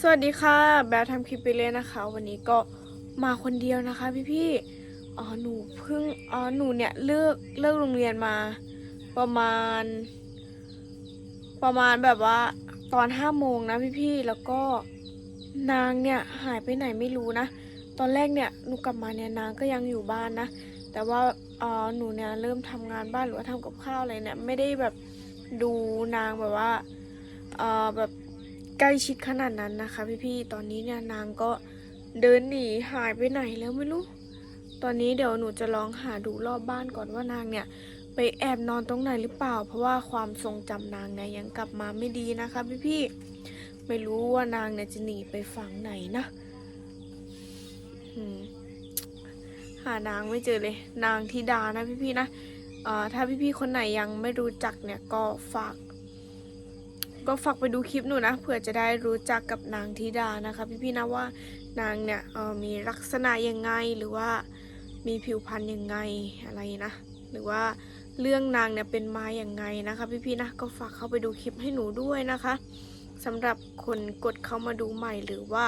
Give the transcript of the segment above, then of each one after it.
สวัสดีค่ะ แบลทำคลิปไปเลยนะคะ วันนี้ก็มาคนเดียวนะคะ พี่ๆอ๋อหนูเพิ่งอ๋อหนูเนี่ยเลิกเลิกโรงเรียนมา ประมาณ ประมาณแบบว่า ตอนห้าโมงนะพี่ๆแล้วก็นางเนี่ยหายไปไหนไม่รู้นะ ตอนแรกเนี่ยหนูกลับมาเนี่ยนางก็ยังอยู่บ้านนะ แต่ว่าเออหนูเนี่ยเริ่มทำงานบ้านหรือว่าทำกับข้าวอะไรเนี่ยไม่ได้แบบดูนางแบบว่าเออแบบ ใกล้ชิดขนาดนั้นนะคะ พี่ๆ ตอนนี้เนี่ยนางก็เดินหนีหายไปไหนแล้วไม่รู้ ตอนนี้เดี๋ยวหนูจะลองหาดูรอบบ้านก่อนว่านางเนี่ยไปแอบนอนตรงไหนหรือเปล่า เพราะว่าความทรงจำนางเนี่ยยังกลับมาไม่ดีนะคะพี่ๆ ไม่รู้ว่านางเนี่ยจะหนีไปฝั่งไหนนะหานางไม่เจอเลย นางธิดานะพี่ๆนะเออถ้าพี่ๆคนไหนยังไม่รู้จักเนี่ยก็ฝาก ก็ฝากไปดูคลิปหนูนะเผื่อจะได้รู้จักกับนางธิดานะคะ พี่ๆนะว่านางเนี่ยออมีลักษณะยังไงหรือว่ามีผิวพรรณยังไงอะไรนะ หรือว่าเรื่องนางเนี่ยเป็นมาอย่างไงนะคะ พี่ๆนะก็ฝากเข้าไปดูคลิปให้หนูด้วยนะคะสำหรับคนกดเข้ามาดูใหม่หรือว่า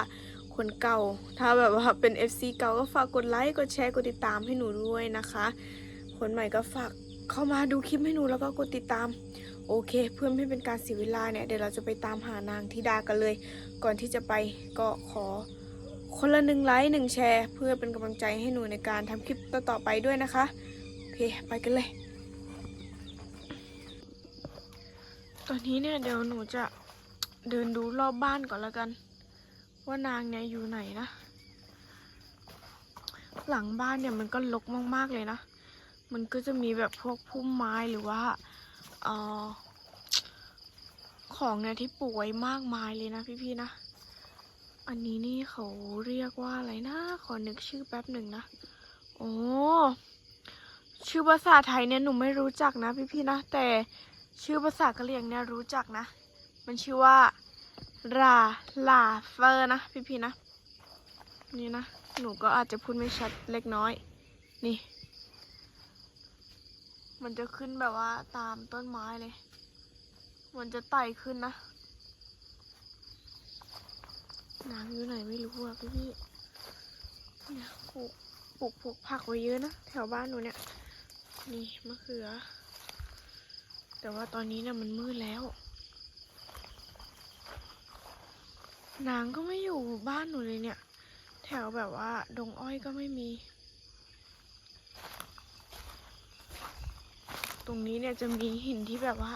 คนเก่า ถ้าแบบว่าเป็น FC เก่าก็ฝากกดไลค์กดแชร์กดติดตามให้หนูด้วยนะคะ คนใหม่ก็ฝากเข้ามาดูคลิปให้หนูแล้วก็กดติดตาม โอเค เพื่อไม่เป็นการเสียเวลาเนี่ยเดี๋ยวเราจะไปตามหานางธิดากันเลย ก่อนที่จะไปก็ขอคนละหนึ่งไลค์หนึ่งแชร์ เพื่อเป็นกำลังใจให้หนูในการทำคลิปต่อๆไปด้วยนะคะโอเคไปกันเลย ตอนนี้เนี่ยเดี๋ยวหนูจะเดินดูรอบบ้านก่อนล้วกัน ว่านางเนี่ยอยู่ไหนนะ หลังบ้านเนี่ยมันก็รกมากๆเลยนะ มันก็จะมีแบบพวกพุ่มไม้หรือว่า ออของเนี่ยที่ปลูกไว้มากมายเลยนะพี่ๆนะ อันนี้นี่เขาเรียกว่าอะไรนะ ขอนึกชื่อแป๊บหนึ่งนะ โอ้ชื่อภาษาไทยเนี่ยหนูไม่รู้จักนะพี่ๆนะ แต่ชื่อภาษากะเหรี่ยงเนี่ยรู้จักนะ มันชื่อว่าราลาเฟอร์นะพี่ๆนะ นี่นะ หนูก็อาจจะพูดไม่ชัดเล็กน้อย นี่ มันจะขึ้นแบบว่าตามต้นไม้เลย มันจะไต่ขึ้นนะนางอยู่ไหนไม่รู้อะพี่พี่เนี่ยปลูกปลูกปลูกผักไว้เยอะนะแถวบ้านหนูเนี่ย นี่มะเขือ แต่ว่าตอนนี้เนี่ยมันมืดแล้ว นางก็ไม่อยู่บ้านหนูเลยเนี่ย แถวแบบว่าดงอ้อยก็ไม่มี ตรงนี้เนี่ยจะมีหินที่แบบว่า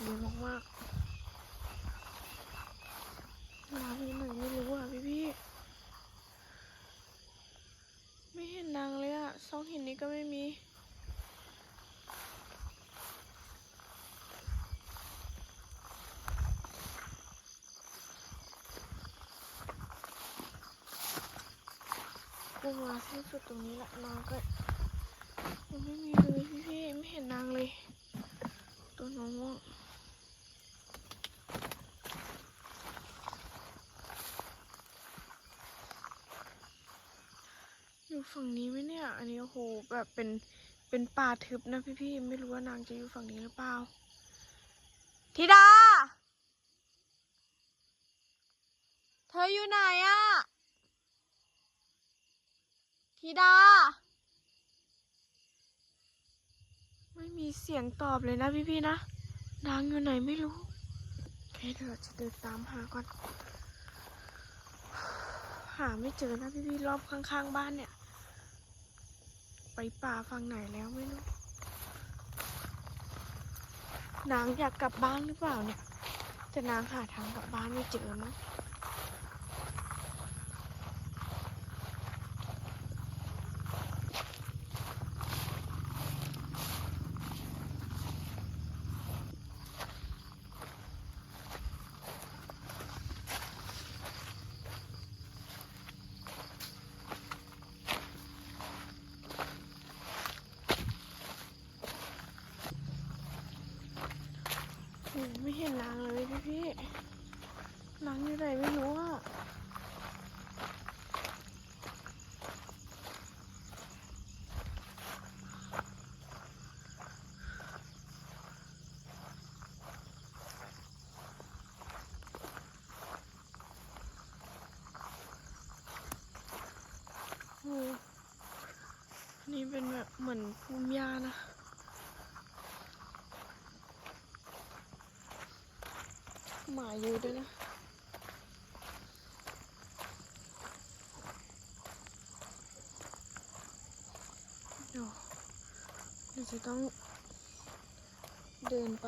เยอะมากๆนางอยู่ไหนไม่รู้อะพี่พี่ไม่เห็นนางเลยอะซองหินนี้ก็ไม่มีก็มาที่สุดตรงนี้ละนางก็ ยังไม่มีเลยพี่พี่ไม่เห็นนางเลย ตัวน้องม่วงอยู่ฝั่งนี้ไหมเนี่ย อันนี้โอ้โหแบบเป็นเป็นป่าทึบนะพี่พี่ไม่รู้ว่านางจะอยู่ฝั่งนี้หรือเปล่าธิดา เธออยู่ไหนอะธิดา ไม่มี เสียงตอบเลยนะพี่ๆนะนางอยู่ไหนไม่รู้โอเคเดี๋ยวเราจะเดินตามหาก่อน หาไม่เจอนะพี่ๆรอบข้างๆบ้านเนี่ย ไปป่าฝั่งไหนแล้วไม่รู้นางอยากกลับบ้านหรือเปล่าเนี่ย แต่นางหาทางกลับบ้านไม่เจอมั้ง็นนางเลยพี่พี่นางอยู่ไหนไม่รู้อะนี่เป็นแบบเหมือนภูมิยานะ อยู่ด้วยนะเดี๋ยวเดี๋ยวจะต้องเดินไป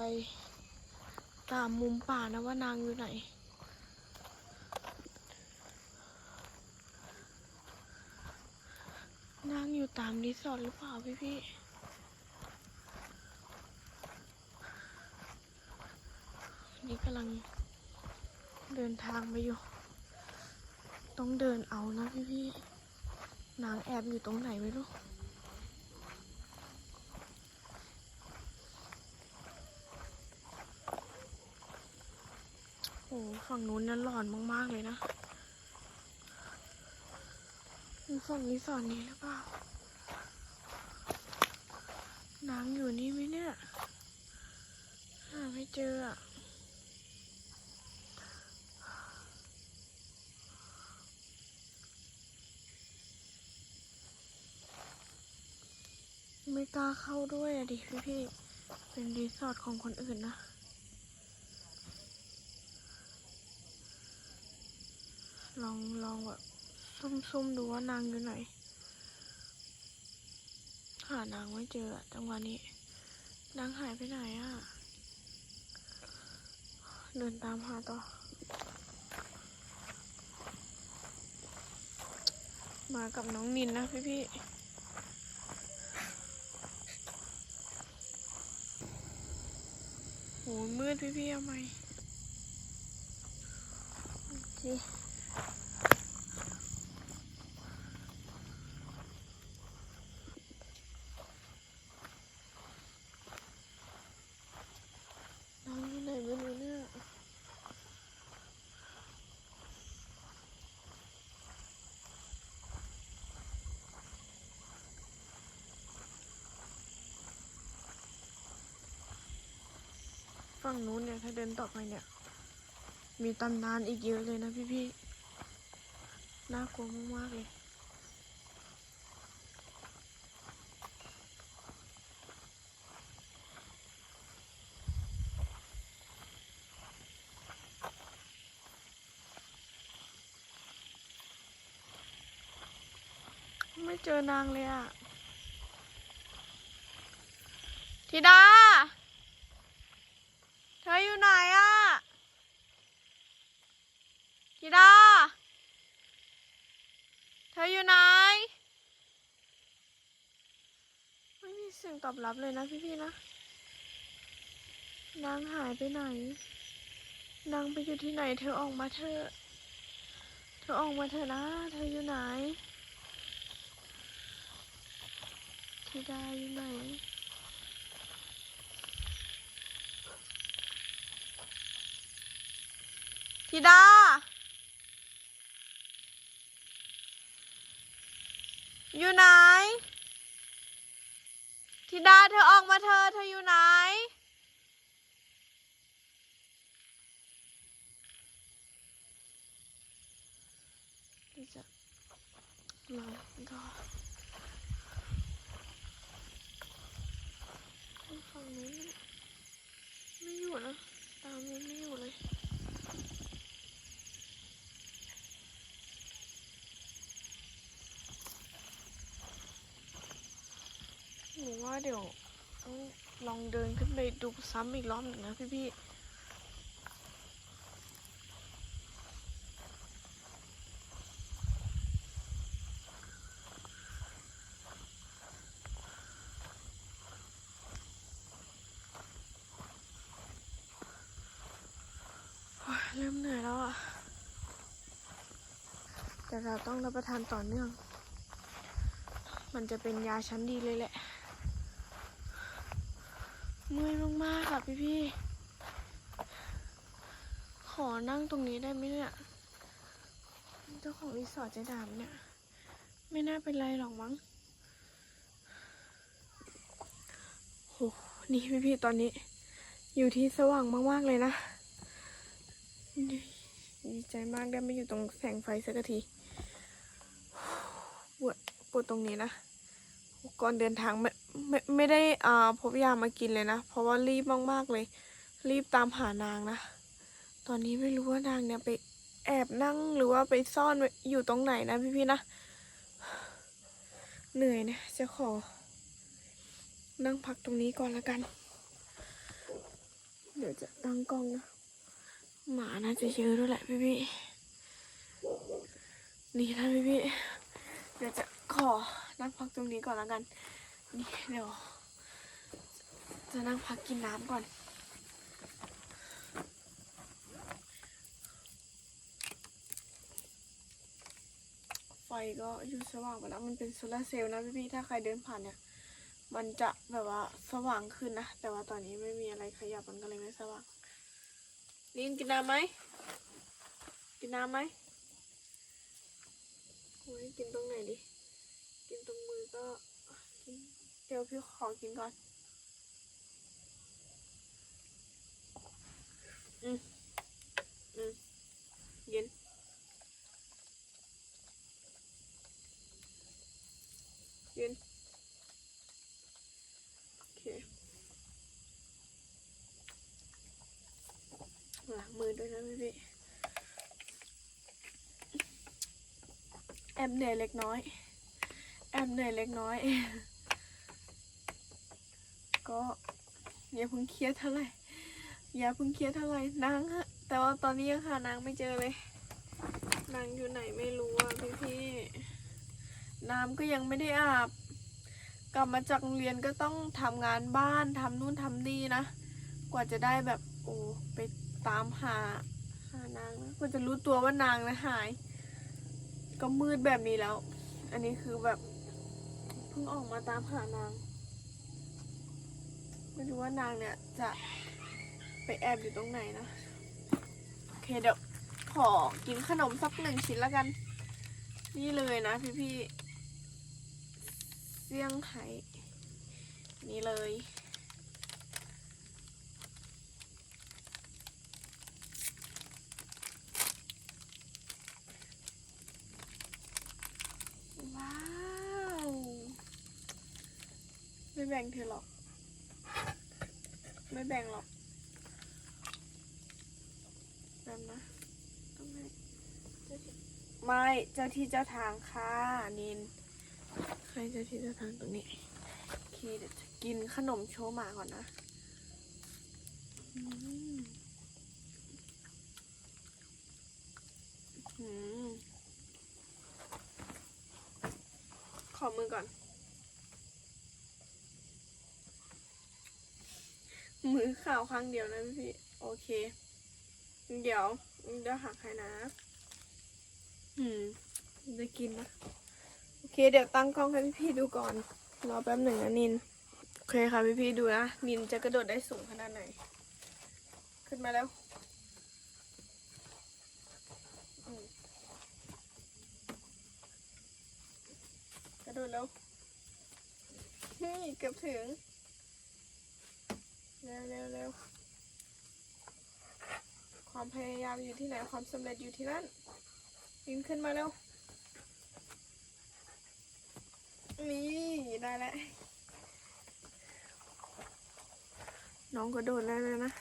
ตามมุมป่านะว่านางอยู่ไหน นางอยู่ตามรีสอร์ทหรือเปล่าพี่พี่นี่กำลัง ดินทางไปอยู่ ต้องเดินเอานะพี่พี่นางแอบอยู่ตรงไหนไม่รู้โอ้ฝั่งนู้นนั่นหลอนมาก ๆ เลยนะมีฝั่งรีสอร์ทนี้หรือเปล่านางอยู่นี่ไหมเนี่ยหาไม่เจออะไม่กล้า เข้าด้วยอะดิพี่พี่เป็นรีสอร์ทของคนอื่นนะลองลองแบบซุ่มๆดูว่านางอยู่ไหนหานางไม่เจอจังหวะนี้นางหายไปไหนอะเดินตามหาต่อ มากับน้องนินนะพี่พี่ๆโห มืดพี่ๆเอาไหมโอเค น้องอยู่ไหนไม่รู้เนี่ย ฝั่งนู้นเนี่ยถ้าเดินต่อไปเนี่ย มีตำนานอีกเยอะเลยนะพี่ๆ น่ากลัวมากๆเลยไม่เจอนางเลยอะธิดา เธออยู่ไหนอะธิดา เธออยู่ไหน ไม่มีเสียงตอบรับเลยนะพี่ๆนะ นางหายไปไหน นางไปอยู่ที่ไหน เธอออกมาเถอเธอออกมาเถอนะ เธออยู่ไหนธิดาอยู่ไหนธิดาอยู่ไหน ธิดาเธอออกมาเธอเธออยู่ไหนเดี๋ยวจะลองก็ฝั่งนี้นไม่อยู่นะ ตามนี้ไม่อยู่เลย หนูว่าเดี๋ยวต้องลองเดินขึ้นไปดูซ้ำอีกรอบหนึ่งนะพี่พี่เริ่มเหนื่อยแล้วอะ แต่เราต้องรับประทานต่อเนื่อง มันจะเป็นยาชั้นดีเลยแหละ เมื่อยมากๆค่ะพี่พี่ ขอนั่งตรงนี้ได้ไหมเนี่ย เจ้าของรีสอร์ทจะดามเนี่ย ไม่น่าเป็นไรหรอกมั้งโหนี่พี่พี่ตอนนี้ อยู่ที่สว่างมากๆเลยนะ ดีใจมากได้มาอยู่ตรงแสงไฟสักทีปวดปวดตรงนี้นะ ก่อนเดินทาง ไม่ไม่ได้อ่าพบยามากินเลยนะ เพราะว่ารีบมากๆเลย รีบตามหานางนะ ตอนนี้ไม่รู้ว่านางเนี่ยไปแอบนั่งหรือว่าไปซ่อนอยู่ตรงไหนนะพี่ๆนะ เหนื่อยนะ จะขอ นั่งพักตรงนี้ก่อนละกัน เดี๋ยวจะตั้งกล้องนะหมาน่าจะเยอะด้วยแหละพี่พี่ๆนี่นะพี่พี่ๆเดี๋ยวจะขอนั่งพักตรงนี้ก่อนละกัน นี่เดี๋ยว จะนั่งพักกินน้ำก่อนไฟก็อยู่สว่างไปแล้วมันเป็นโซลาเซลล์นะพี่พี่ๆถ้าใครเดินผ่านเนี่ย มันจะแบบว่าสว่างขึ้นนะ แต่ว่าตอนนี้ไม่มีอะไรขยับมันก็เลยไม่สว่างลินกินน้ำไหมกินน้ำไหมโอ้ยกินตรงไหนดิ กินตรงมือก็ ดี๋ยวพี่ขอกินก่อน อืมอืมเย็น เย็น โอเคล้างมือด้วยนะพี่พี่แอบเหนื่อยเล็กน้อย แอบเหนื่อยเล็กน้อย ก็อย่าเพิ่งเครียดเท่าไหร่อย่าเพิ่งเครียดเท่าไหร่นางฮะแต่ว่าตอนนี้ยังหานางไม่เจอเลย นางอยู่ไหนไม่รู้อะพี่พี่ๆน้ำก็ยังไม่ได้อาบ กลับมาจากโรงเรียนก็ต้องทำงานบ้านทำนู่นทำนี่นะ กว่าจะได้แบบโอ้ไปตามหาหานางนะกว่าจะรู้ตัวว่านางนะหาย ก็มืดแบบนี้แล้ว อันนี้คือแบบเพิ่งออกมาตามหานาง ไม่รู้ว่านางเนี่ยจะไปแอบอยู่ตรงไหนนะ โอเคเดี๋ยวขอกินขนมสักหนึ่งชิ้นแล้วกัน นี่เลยนะพี่พี่เซี่ยงไฮ้นี่เลยว้าว ไม่แบ่งเธอหรอก ไม่แบ่งหรอกแบบนะต้องให้เจ้าที่ไม่เจ้าที่เจ้าทางค่ะนินใครเจ้าที่เจ้าทางตรงนี้โอเคเดี๋ยวจะกินขนมโชว์หมาก่อนนะอืมอืมขอมือก่อน มือ ข่าวครั้งเดียวนะพี่โอเค เดี๋ยวเดี๋ยวหักให้นะ อืมจะกินนะโอเค เดี๋ยวตั้งกล้องให้พี่ๆดูก่อนรอแป๊บหนึ่งนะนินโอเคค่ะพี่ๆดูนะนินจะกระโดดได้สูงขนาดไหน ขึ้นมาแล้วอืมกระโดดแล้วนี่เกือบถึง เร็วเร็วเร็วความพยายามอยู่ที่ไหน ความสำเร็จอยู่ที่นั่นยินขึ้นมาเร็ว นี่ ได้แล้ว น้องก็โดดได้แล้วนะ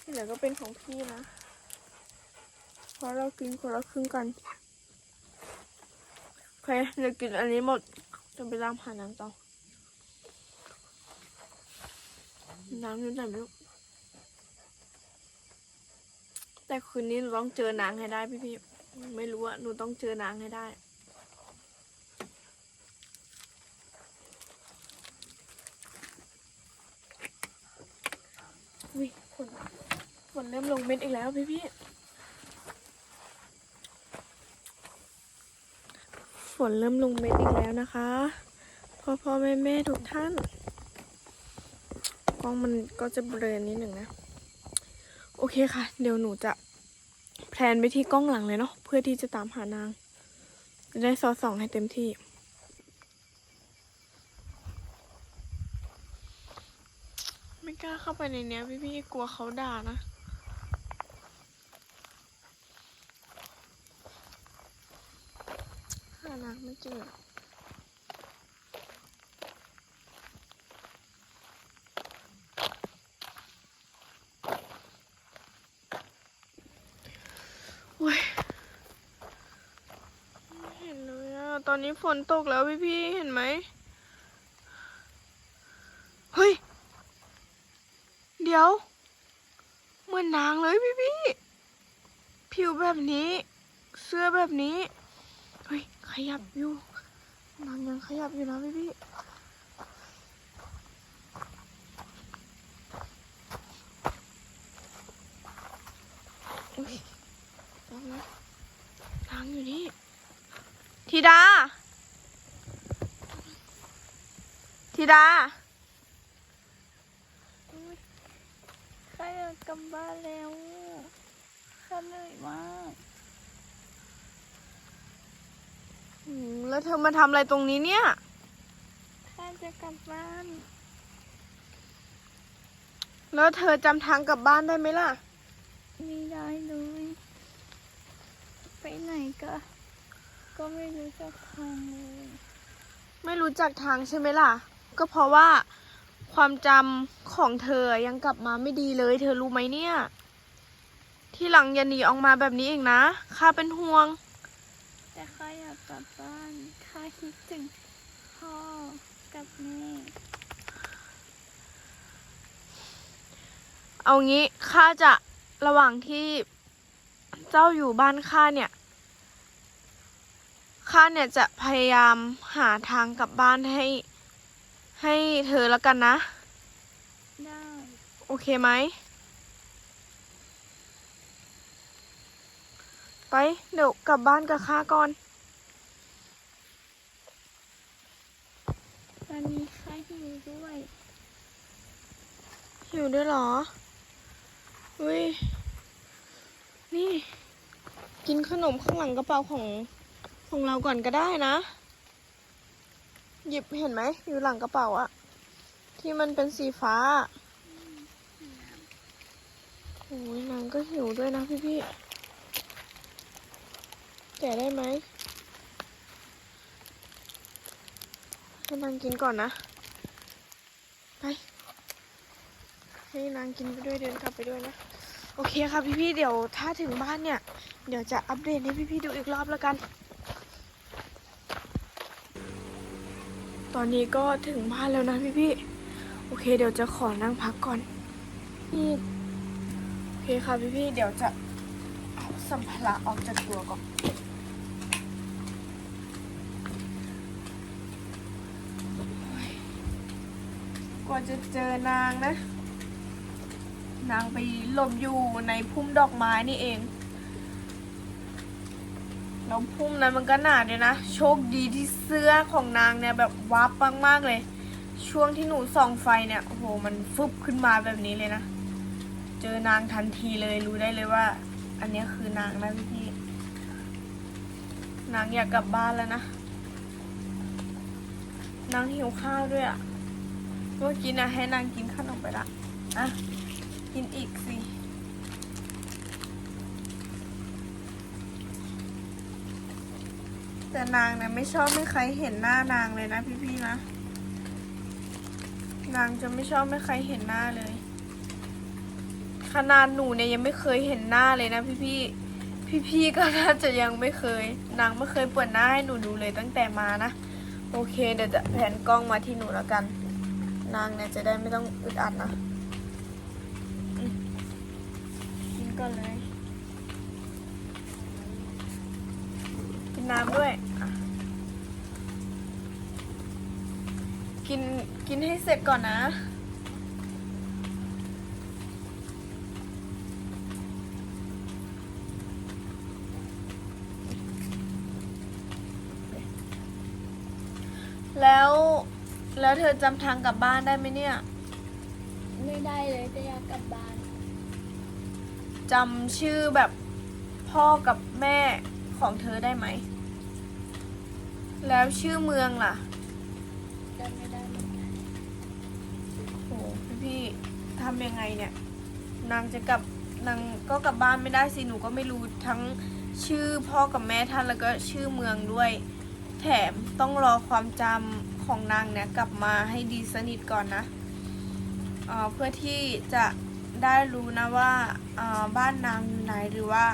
ที่เหลือก็เป็นของพี่นะ เพราะเรากินคนละครึ่งกัน โอเคเดี๋ยวกินอันนี้หมดจะไปล้างผ่านน้ำต่อ น้ำยู่ไหนไม่รู้แต่คืนนี้หนูต้องเจอนางให้ได้พี่พี่ไม่รู้อะหนูต้องเจอนางให้ได้อุ้ยฝนฝนเริ่มลงเม็ดอีกแล้วพี่พี่ฝนเริ่มลงเม็ดอีกแล้วนะคะพ่อพ่อแม่แม่ทุกท่าน ล้องมันก็จะเบลอนิดหนึ่งนะ โอเคค่ะ เดี๋ยวหนูจะแพลนไปที่กล้องหลังเลยเนาะเพื่อที่จะตามหานาง จะได้สอสองให้เต็มที่ไม่กล้าเข้าไปในเนี้ยพี่พี่ๆกลัวเขาด่านะหานางไม่เจอ ตอนนี้ฝนตกแล้วพี่พี่เห็นไหมเฮ้ย เดี๋ยวเหมือนนางเลยพี่พี่ผิวแบบนี้ เสื้อแบบนี้ เฮ้ย ขยับอยู่นางยังขยับอยู่นะพี่พี่ๆอุ๊ยนางนะนางอยู่นี่ ธิดา ธิดา ข้าอยากกลับบ้านแล้วข้าเหนื่อยมากอืมแล้วเธอมาทำอะไรตรงนี้เนี่ย ข้าจะกลับบ้าน แล้วเธอจำทางกลับบ้านได้ไหมล่ะ ไม่ได้เลย ไปไหนก็ ก็ไม่รู้จักทางเลยไม่รู้จักทางใช่ไหมล่ะ ก็เพราะว่าความจำของเธอยังกลับมาไม่ดีเลย เธอรู้ไหมเนี่ย ที่หลังอย่าหนีออกมาแบบนี้เองนะข้าเป็นห่วง แต่ข้าอยากกลับบ้านข้าคิดถึงพ่อกับแม่เอางี้ข้าจะระหว่างที่เจ้าอยู่บ้านข้าเนี่ย ข้าเนี่ยจะพยายามหาทางกลับบ้านให้ ให้เธอแล้วกันนะ ได้ โอเคไหม ไป เดี๋ยวกลับบ้านกับข้าก่อน ตอนนี้ข้าหิวด้วยหิวด้วยเหรออุ้ย นี่ กินขนมข้างหลังกระเป๋าของ ของเราก่อนก็ได้นะ หยิบเห็นไหม อยู่หลังกระเป๋าอะที่มันเป็นสีฟ้าโอ้ยนางก็หิวด้วยนะพี่พี่แกะได้ไหมให้นางกินก่อนนะ ไป ให้นางกินไปด้วยเดินกลับไปด้วยนะ โอเคค่ะพี่ๆเดี๋ยวถ้าถึงบ้านเนี่ย เดี๋ยวจะอัปเดตให้พี่ๆดูอีกรอบแล้วกัน อนนี้ก็ถึงบ้านแล้วนะพี่ๆโอเค เดี๋ยวจะขอนั่งพักก่อนนี่โอเคค่ะพี่ๆเดี๋ยวจะเอาสัมภาระออกจากตัวก่อนกว่าจะเจอนางนะ นางไปหลบอยู่ในพุ่มดอกไม้นี่เอง แล้วพุ่มนั้นมันก็หนาด้วยนะ โชคดีที่เสื้อของนางเนี่ยแบบวับมากๆเลย ช่วงที่หนูส่องไฟเนี่ย โอ้โห มันฟึบขึ้นมาแบบนี้เลยนะ เจอนางทันทีเลยรู้ได้เลยว่า อันนี้คือนางนะพี่พี่นางอยากกลับบ้านแล้วนะ นางหิวข้าวด้วยอะ่ะเมื่อกี้นะให้นางกินขนมไปละอะ กินอีกสิ แต่นางเนี่ยไม่ชอบให้ใครเห็นหน้านางเลยนะพี่ๆนะ นางจะไม่ชอบให้ใครเห็นหน้าเลย ขนาดหนูเนี่ยยังไม่เคยเห็นหน้าเลยนะพี่ๆพี่ๆก็น่าจะยังไม่เคย นางไม่เคยเปิดหน้าให้หนูดูเลยตั้งแต่มานะโอเคเดี๋ยวจะแผนกล้องมาที่หนูแล้วกัน นางเนี่ยจะได้ไม่ต้องอึดอัดนะกินก่อนเลย นน้ำด้วยอะกินกินให้เสร็จก่อนนะ แล้วแล้วเธอจำทางกลับบ้านได้ไหมเนี่ย ไม่ได้เลยจะอยากกลับบ้านจำชื่อแบบพ่อกับแม่ของเธอได้ไหม แล้วชื่อเมืองล่ะจำไม่ได้เหมือนกันโหพี่ทำยังไงเนี่ย นางจะกลับนางก็กลับบ้านไม่ได้สิหนูก็ไม่รู้ทั้งชื่อพ่อกับแม่ท่านแล้วก็ชื่อเมืองด้วย แถมต้องรอความจำของนางเนี่ยกลับมาให้ดีสนิทก่อนนะเเพื่อที่จะได้รู้นะว่าบ้านนางอยู่ไหนหรือว่า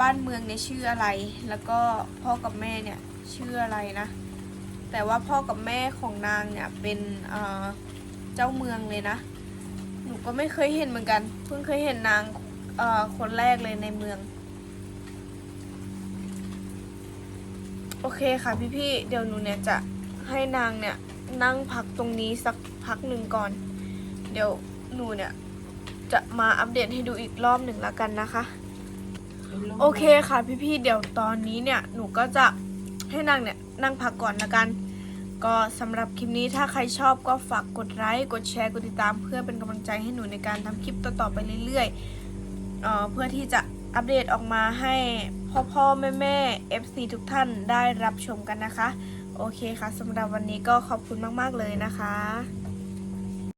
บ้านเมืองเนี่ยชื่ออะไร แล้วก็พ่อกับแม่เนี่ย ชื่ออะไรนะ แต่ว่าพ่อกับแม่ของนางเนี่ยเป็นเอ่อเจ้าเมืองเลยนะ หนูก็ไม่เคยเห็นเหมือนกัน เพิ่งเคยเห็นนางเอ่อคนแรกเลยในเมือง โอเคค่ะพี่ๆ เดี๋ยวหนูเนี่ยจะให้นางเนี่ยนั่งพักตรงนี้สักพักหนึ่งก่อน เดี๋ยวหนูเนี่ยจะมาอัปเดตให้ดูอีกรอบหนึ่งแล้วกันนะคะ โอเคค่ะพี่ๆ เดี๋ยวตอนนี้เนี่ยหนูก็จะ ให้นางเนี่ยนั่งพักก่อนละกัน ก็สำหรับคลิปนี้ถ้าใครชอบก็ฝากกดไลค์กดแชร์กดติดตาม เพื่อเป็นกำลังใจให้หนูในการทำคลิปต่อๆไปเรื่อยๆเอ่อเพื่อที่จะอัปเดตออกมาให้พ่อพ่อแม่แม่ FC ทุกท่านได้รับชมกันนะคะ โอเคค่ะสำหรับวันนี้ก็ขอบคุณมาก ๆ เลยนะคะ